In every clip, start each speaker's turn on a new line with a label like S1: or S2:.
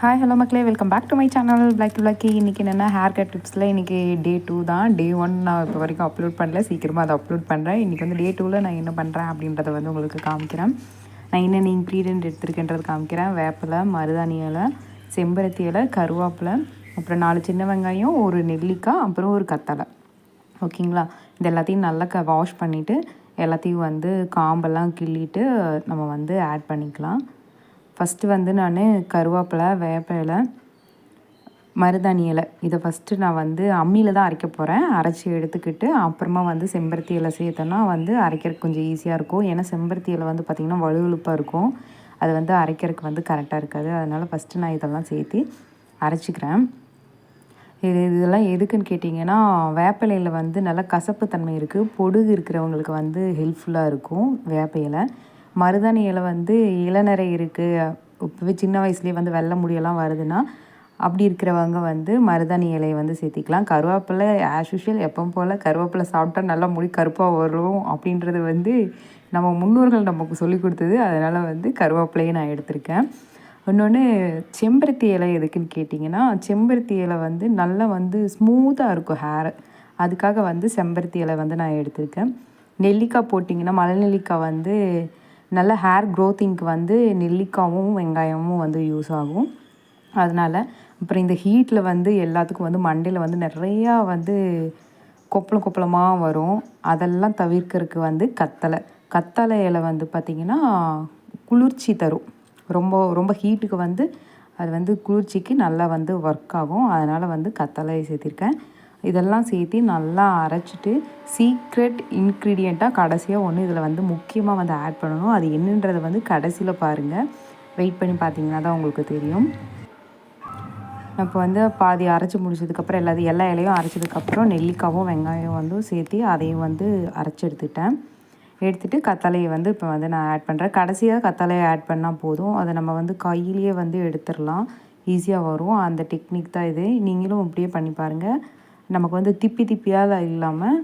S1: Hi hello மக்களே. Welcome back to my channel black Blackie இன்றைக்கி என்னென்னா ஹேர் கட் டிப்ஸில் இன்றைக்கி டே டூ தான். டே ஒன் நான் இப்போ வரைக்கும் அப்லோட் பண்ணல. சீக்கிரமாக அதை அப்லோட் பண்ணுறேன் இன்றைக்கி வந்து டே டூவில் நான் என்ன பண்ணுறேன் அப்படின்றத வந்து உங்களுக்கு காமிக்கிறேன். நான் என்னென்ன இன்க்ரீடியன்ட் எடுத்திருக்கேன்றது காமிக்கிறேன். வேப்பிலை மருதாணி இலை செம்பருத்தி இலை கருவேப்பிலை அப்புறம் நாலு சின்ன வெங்காயம் ஒரு நெல்லிக்காய் அப்புறம் ஒரு கத்தலை. ஓகேங்களா? இது எல்லாத்தையும் நல்லா க வாஷ் பண்ணிவிட்டு எல்லாத்தையும் வந்து காம்பெல்லாம் கிள்ளிட்டு நம்ம வந்து ஆட் பண்ணிக்கலாம். ஃபஸ்ட்டு வந்து நான் கருவேப்பிலை வேப்பிலை மருதாணி இலை இதை ஃபஸ்ட்டு நான் வந்து அம்மியில் தான் அரைக்க போகிறேன் அரைச்சி எடுத்துக்கிட்டு அப்புறமா வந்து செம்பருத்தி இலை சேர்த்தோன்னா வந்து அரைக்கிறதுக்கு கொஞ்சம் ஈஸியாக இருக்கும். ஏன்னா செம்பருத்தி இலை வந்து பார்த்திங்கன்னா வலுவலுப்பாக இருக்கும். அது வந்து அரைக்கிறதுக்கு வந்து கரெக்டாக இருக்காது. அதனால் ஃபஸ்ட்டு நான் இதெல்லாம் சேர்த்து அரைச்சிக்கிறேன். இது இதெல்லாம் எதுக்குன்னு கேட்டிங்கன்னா வேப்பிலையில் வந்து நல்லா கசப்பு தன்மை இருக்குது பொடுகு இருக்கிறவங்களுக்கு வந்து ஹெல்ப்ஃபுல்லாக இருக்கும் வேப்ப இலை மருதாணி இலை வந்து இளநரை இருக்குது இப்போவே சின்ன வயசுலேயே வந்து வெள்ளை முடியெல்லாம் வருதுன்னா அப்படி இருக்கிறவங்க வந்து மருதாணி இலையை வந்து சேர்த்திக்கலாம். கருவேப்பிலை ஆஸ் யூஷுவல் எப்பவும் போல் கருவேப்பிலை சாப்பிட்டா நல்லா முடி கருப்பாக வரும் அப்படின்றது வந்து நம்ம முன்னோர்கள் நமக்கு சொல்லி கொடுத்தது. அதனால் வந்து கருவேப்பிலையை நான் எடுத்திருக்கேன். இன்னொன்று செம்பருத்தி இலை எதுக்குன்னு கேட்டிங்கன்னா செம்பருத்தி இலை வந்து நல்லா வந்து ஸ்மூத்தாக இருக்கும் ஹேர் அதுக்காக வந்து செம்பருத்தி இலை வந்து நான் எடுத்திருக்கேன். நெல்லிக்காய் போட்டிங்கன்னா மலை நெல்லிக்காய் வந்து நல்ல ஹேர் க்ரோத்திங்க்கு வந்து நெல்லிக்காவும் வெங்காயமும் வந்து யூஸ் ஆகும். அதனால் அப்புறம் இந்த ஹீட்டில் வந்து எல்லாத்துக்கும் வந்து மண்டையில் வந்து நிறையா வந்து கொப்பளம் கொப்பளமாக வரும். அதெல்லாம் தவிர்க்கறதுக்கு வந்து கத்தலை. கத்தலை இலை வந்து பார்த்திங்கன்னா குளிர்ச்சி தரும். ரொம்ப ரொம்ப ஹீட்டுக்கு வந்து அது வந்து குளிர்ச்சிக்கு நல்லா வந்து ஒர்க் ஆகும். அதனால் வந்து கத்தலை சேர்த்திருக்கேன். இதெல்லாம் சேர்த்து நல்லா அரைச்சிட்டு சீக்ரெட் இன்க்ரீடியண்ட்டாக கடைசியாக ஒன்று இதில் வந்து முக்கியமாக வந்து ஆட் பண்ணணும். அது என்னன்றதை வந்து கடைசியில் பாருங்கள் வெயிட் பண்ணி பார்த்தீங்கன்னா தான் உங்களுக்கு தெரியும். இப்போ வந்து பாதி அரைச்சி முடிச்சதுக்கப்புறம் எல்லாத்தையும் எல்லா இலையும் அரைச்சதுக்கப்புறம் நெல்லிக்காவும் வெங்காயம் வந்து சேர்த்து அதையும் வந்து அரைச்சி எடுத்துட்டேன். எடுத்துகிட்டு கத்தலையை வந்து இப்போ வந்து நான் ஆட் பண்ணுறேன் கடைசியாக கத்தலையை ஆட் பண்ணால் போதும். அதை நம்ம வந்து கையிலேயே வந்து எடுத்துடலாம். ஈஸியாக வரும். அந்த டெக்னிக் தான் இது. நீங்களும் அப்படியே பண்ணி பாருங்கள் நமக்கு வந்து திப்பி திப்பியாக இல்லாமல்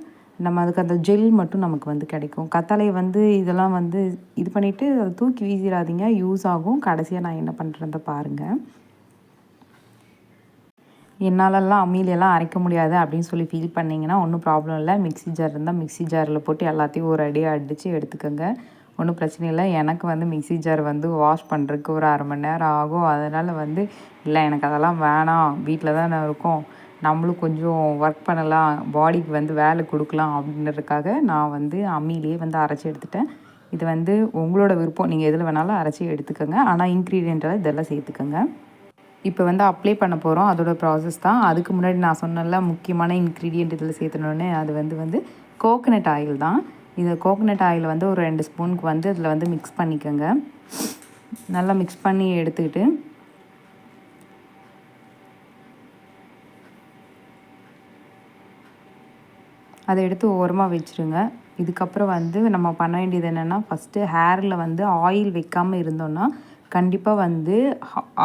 S1: நம்ம அதுக்கு அந்த ஜெல் மட்டும் நமக்கு வந்து கிடைக்கும். கத்தாழை வந்து இதெல்லாம் வந்து இது பண்ணிவிட்டு அதை தூக்கி வீசிடாதீங்க. யூஸ் ஆகும். கடைசியாக நான் என்ன பண்ணுறத பாருங்கள் என்னாலெல்லாம் அம்மியிலெல்லாம் அரைக்க முடியாது அப்படின்னு சொல்லி ஃபீல் பண்ணிங்கன்னா ஒன்றும் ப்ராப்ளம் இல்லை. மிக்சி ஜார் இருந்தால் மிக்சி ஜாரில் போட்டு எல்லாத்தையும் ஒரு அடியாக அடித்து எடுத்துக்கோங்க. ஒன்றும் பிரச்சனை இல்லை. எனக்கு வந்து மிக்சி ஜார் வந்து வாஷ் பண்ணுறதுக்கு ஒரு அரை மணி நேரம் ஆகும். அதனால் வந்து இல்லை எனக்கு அதெல்லாம் வேணாம். வீட்டில் தான் இருக்கோம். நம்மளும் கொஞ்சம் ஒர்க் பண்ணலாம் பாடிக்கு வந்து வேலை கொடுக்கலாம் அப்படின்றதுக்காக நான் வந்து அம்மியிலேயே வந்து அரைச்சி எடுத்துட்டேன். இது வந்து உங்களோட விருப்பம். நீங்கள் எதில் வேணாலும் அரைச்சி எடுத்துக்கோங்க. ஆனால் இன்க்ரீடியண்ட்டெல்லாம் இதெல்லாம் சேர்த்துக்கோங்க. இப்போ வந்து அப்ளை பண்ண போகிறோம் அதோட ப்ராசஸ் தான். அதுக்கு முன்னாடி நான் சொன்னல முக்கியமான இன்க்ரீடியண்ட் இதில் சேர்த்தணுன்னு அது வந்து வந்து கோகனட் ஆயில் தான். இந்த கோகனட் ஆயில் வந்து ஒரு ரெண்டு ஸ்பூனுக்கு வந்து இதில் வந்து மிக்ஸ் பண்ணிக்கோங்க. நல்லா மிக்ஸ் பண்ணி எடுத்துக்கிட்டு அதை எடுத்து ஓரமாக வச்சுருங்க. இதுக்கப்புறம் வந்து நம்ம பண்ண வேண்டியது என்னென்னா ஃபஸ்ட்டு ஹேரில் வந்து ஆயில் வைக்காமல் இருந்தோன்னா கண்டிப்பாக வந்து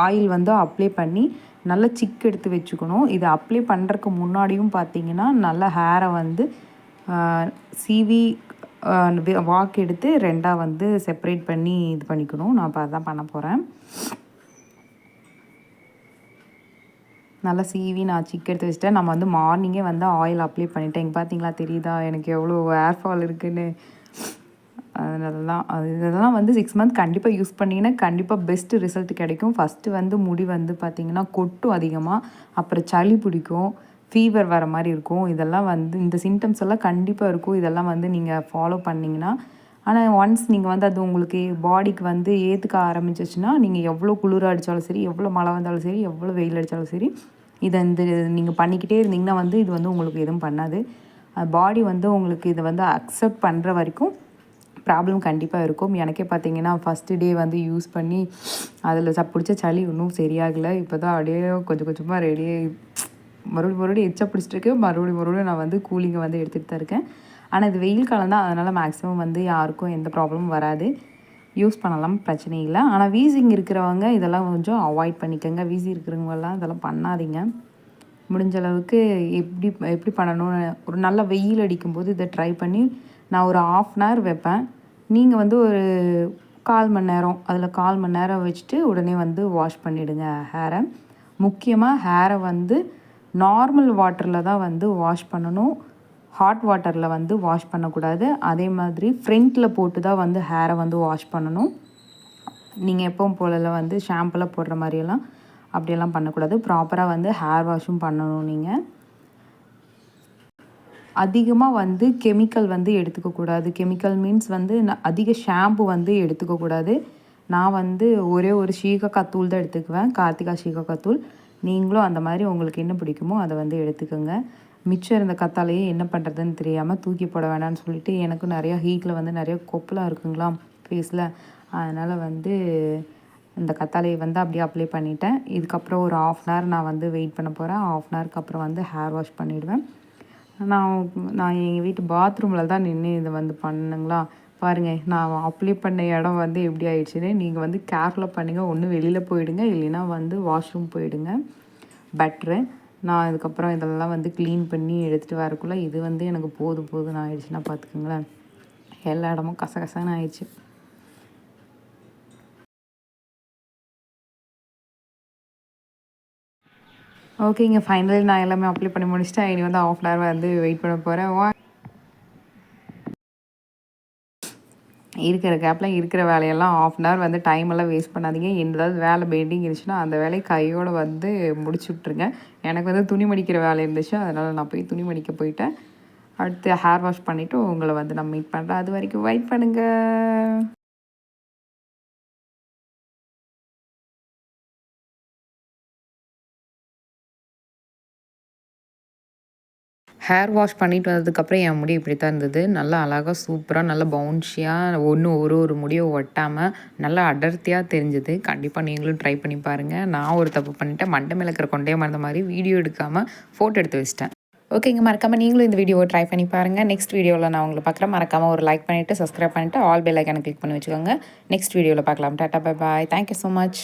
S1: ஆயில் வந்து அப்ளை பண்ணி நல்லா சிக் எடுத்து வச்சுக்கணும். இதை அப்ளை பண்ணுறதுக்கு முன்னாடியும் பார்த்தீங்கன்னா நல்லா ஹேரை வந்து சிவி வாக் எடுத்து ரெண்டாக வந்து செப்பரேட் பண்ணி இது பண்ணிக்கணும். நான் இப்போ அதான் பண்ண போகிறேன் நல்லா சீவி நான் சிக் எடுத்து வச்சுட்டேன். நம்ம வந்து மார்னிங்கே வந்து ஆயில் அப்ளை பண்ணிட்டேன். இங்கே பார்த்தீங்களா தெரியுதா? எனக்கு எவ்வளோ ஏர் ஃபால் இருக்குன்னு. அதெல்லாம் அது இதெல்லாம் வந்து சிக்ஸ் மந்த் கண்டிப்பாக யூஸ் பண்ணிங்கன்னா கண்டிப்பாக பெஸ்ட்டு ரிசல்ட் கிடைக்கும். ஃபஸ்ட்டு வந்து முடி வந்து பார்த்திங்கன்னா கொட்டும் அதிகமாக அப்புறம் சளி பிடிக்கும் ஃபீவர் வர மாதிரி இருக்கும். இதெல்லாம் வந்து இந்த சிம்டம்ஸ் எல்லாம் கண்டிப்பாக இருக்கும். இதெல்லாம் வந்து நீங்கள் ஃபாலோ பண்ணிங்கன்னா ஆனால் ஒன்ஸ் நீங்கள் வந்து அது உங்களுக்கு பாடிக்கு வந்து ஏற்றுக்க ஆரம்பிச்சிச்சுன்னா நீங்கள் எவ்வளோ குளிர் அடித்தாலும் சரி எவ்வளோ மழை வந்தாலும் சரி எவ்வளோ வெயில் அடித்தாலும் சரி இதை இந்த நீங்கள் பண்ணிக்கிட்டே இருந்தீங்கன்னா வந்து இது வந்து உங்களுக்கு எதுவும் பண்ணாது. பாடி வந்து உங்களுக்கு இதை வந்து அக்செப்ட் பண்ணுற வரைக்கும் ப்ராப்ளம் கண்டிப்பாக இருக்கும். எனக்கே பார்த்தீங்கன்னா ஃபஸ்ட்டு டே வந்து யூஸ் பண்ணி அதில் ச பிடிச்ச சளி இன்னும் சரியாகலை. இப்போ தான் அப்படியே கொஞ்சம் கொஞ்சமாக ரெடியே மறுபடியும் மறுபடியும் எச்சா பிடிச்சிட்டு மறுபடியும் மறுபடியும் நான் வந்து கூலிங்கை வந்து எடுத்துகிட்டு தான் இருக்கேன். ஆனால் இது வெயில் காலம் தான் அதனால் மேக்ஸிமம் வந்து யாருக்கும் எந்த ப்ராப்ளமும் வராது. யூஸ் பண்ணலாம் பிரச்சனை இல்லை. ஆனால் வீசிங் இருக்கிறவங்க இதெல்லாம் கொஞ்சம் அவாய்ட் பண்ணிக்கோங்க. வீசி இருக்கிறவங்கெல்லாம் இதெல்லாம் பண்ணாதீங்க. முடிஞ்ச அளவுக்கு எப்படி எப்படி பண்ணணும்னு ஒரு நல்ல வெயில் அடிக்கும்போது இதை ட்ரை பண்ணி நான் ஒரு ஆஃப் அன் ஹவர் வைப்பேன். நீங்கள் வந்து ஒரு கால் மணி நேரம் அதில் கால் மணி நேரம் வச்சுட்டு உடனே வந்து வாஷ் பண்ணிவிடுங்க ஹேரை முக்கியமாக ஹேரை வந்து நார்மல் வாட்டரில் தான் வந்து வாஷ் பண்ணணும். ஹாட் வாட்டரில் வந்து வாஷ் பண்ணக்கூடாது. அதே மாதிரி ஃப்ரண்ட்டில் போட்டு தான் வந்து ஹேரை வந்து வாஷ் பண்ணணும். நீங்கள் எப்பவும் போலல வந்து ஷாம்புலாம் போடுற மாதிரியெல்லாம் அப்படியெல்லாம் பண்ணக்கூடாது. ப்ராப்பராக வந்து ஹேர் வாஷும் பண்ணணும் நீங்கள் அதிகமாக வந்து கெமிக்கல் வந்து எடுத்துக்கக்கூடாது கெமிக்கல் மீன்ஸ் வந்து அதிக ஷாம்பு வந்து எடுத்துக்கக்கூடாது நான் வந்து ஒரே ஒரு சீகக்காய் தூள் தான் எடுத்துக்குவேன். கார்த்திகா சீகக்காய் தூள். நீங்களும் அந்த மாதிரி உங்களுக்கு என்ன பிடிக்குமோ அதை வந்து எடுத்துக்கோங்க. மிச்சம் இருந்த கத்தாலேயே என்ன பண்ணுறதுன்னு தெரியாமல் தூக்கி போட வேணான்னு சொல்லிட்டு எனக்கும் நிறையா ஹீட்டில் வந்து நிறைய கொப்பலாக இருக்குங்களா ஃபேஸில் அதனால் வந்து இந்த கத்தாழையை வந்து அப்படியே அப்ளை பண்ணிட்டேன். இதுக்கப்புறம் ஒரு ஆஃப் அன் ஹவர் நான் வந்து வெயிட் பண்ண போகிறேன் ஆஃப் அன் ஹவருக்கு அப்புறம் வந்து ஹேர் வாஷ் பண்ணிவிடுவேன் நான் நான் எங்கள் வீட்டு பாத்ரூமில் தான் நின்று இதை வந்து பண்ணுங்களா? பாருங்கள் நான் அப்ளை பண்ண இடம் வந்து எப்படி ஆயிடுச்சுன்னு. நீங்கள் வந்து கேர்ஃபுல்லாக பண்ணுங்கள் ஒன்று வெளியில் போயிடுங்க. இல்லைன்னா வந்து வாஷ்ரூம் போயிடுங்க. பெட்ரு நான் இதுக்கப்புறம் இதெல்லாம் வந்து க்ளீன் பண்ணி எடுத்துகிட்டு வரக்குள்ளே இது வந்து எனக்கு போதும் போதும்னு ஆயிடுச்சுன்னா பார்த்துக்கோங்களேன். எல்லா இடமும் கசகசன்னு ஆயிடுச்சு. ஓகேங்க ஃபைனலி நான் எல்லாமே அப்ளை பண்ணி முடிச்சிட்டேன். இனி வந்து ஆஃப் அன் ஹவர் வந்து வெயிட் பண்ண போகிறேன் இருக்கிற கேப்பில் இருக்கிற வேலையெல்லாம் ஆஃப் அன் ஹவர் வந்து டைம் எல்லாம் வேஸ்ட் பண்ணாதீங்க. ஏதாவது வேலை பெயிண்டிங் இருந்துச்சுன்னா அந்த வேலையை கையோடு வந்து முடிச்சு விட்ருங்க எனக்கு வந்து துணி மடிக்கிற வேலை இருந்துச்சு. அதனால் நான் போய் துணி மடிக்க போயிட்டேன். அடுத்து ஹேர் வாஷ் பண்ணிவிட்டு உங்களை வந்து நான் மீட் பண்ணுறேன் அது வரைக்கும் வெயிட் பண்ணுங்கள் ஹேர் வாஷ் பண்ணிட்டு வந்ததுக்கப்புறம் என் முடி இப்படி தான் இருந்தது. நல்லா அழகாக சூப்பராக நல்லா பவுன்ஷியாக ஒன்று ஒரு ஒரு முடியை ஒட்டாமல் நல்லா அடர்த்தியாக தெரிஞ்சுது. கண்டிப்பாக நீங்களும் ட்ரை பண்ணி பாருங்கள் நான் ஒரு தப்பு பண்ணிட்டேன். மண்டை மிளக்கிற கொண்டே மறந்த மாதிரி வீடியோ எடுக்காமல் ஃபோட்டோ எடுத்து வச்சிட்டேன். ஓகேங்க மறக்காமல் நீங்களும் இந்த வீடியோவை ட்ரை பண்ணி பாருங்கள் நெக்ஸ்ட் வீடியோவில் நான் உங்களை பார்க்குறேன். மறக்காமல் ஒரு லைக் பண்ணிவிட்டு சப்ஸ்கிரைப் பண்ணிவிட்டு ஆல் பெல் ஐக்கான கிளிக் பண்ணி வச்சுக்கோங்க. நெக்ஸ்ட் வீடியோவில் பார்க்கலாம். Tata bye bye thank you so much